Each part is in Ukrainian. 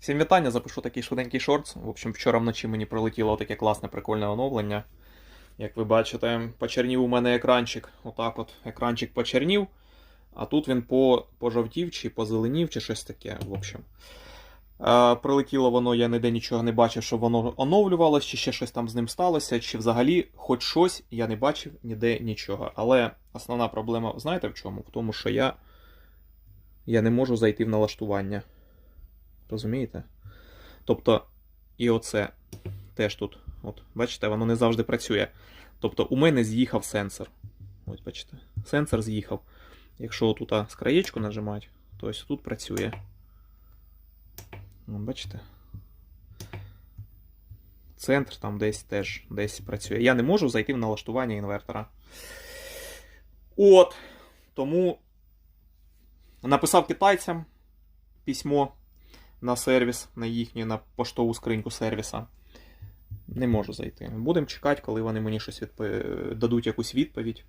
Всім вітання, запишу такий швиденький шортс. В общем, вчора вночі мені прилетіло таке класне прикольне оновлення. Як ви бачите, почернів у мене екранчик. Отак от екранчик почернів. А тут він по, пожовтів чи позеленів, чи щось таке. В общем. Е, прилетіло воно, я ніде нічого не бачив, що воно оновлювалось, чи ще щось там з ним сталося, чи взагалі хоч щось я не бачив ніде нічого. Але основна проблема, знаєте в чому? В тому, що я, я не можу зайти в налаштування. Розумієте? Тобто, і оце теж тут. От, бачите, воно не завжди працює. Тобто, у мене з'їхав сенсор. Ось, бачите, сенсор з'їхав. Якщо тут з краєчку нажимати, то ось тут працює. От, бачите? Центр там десь теж десь працює. Я не можу зайти в налаштування інвертора. От. Тому написав китайцям письмо на сервіс, на їхню, на поштову скриньку сервіса. Не можу зайти. Будемо чекати, коли вони мені щось відп... дадуть якусь відповідь.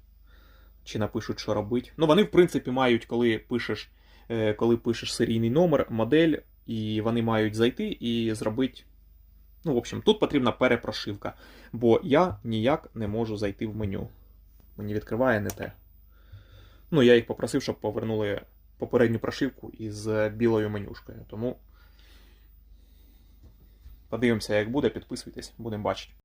Чи напишуть, що робити. Ну, вони, в принципі, мають, коли пишеш, е, коли пишеш серійний номер, модель, і вони мають зайти і зробити. Ну, в общем, тут потрібна перепрошивка. Бо я ніяк не можу зайти в меню. Мені відкриває не те. Ну, я їх попросив, щоб повернули попередню прошивку із білою менюшкою. Тому подивимося, як буде, підписуйтесь, будемо бачити.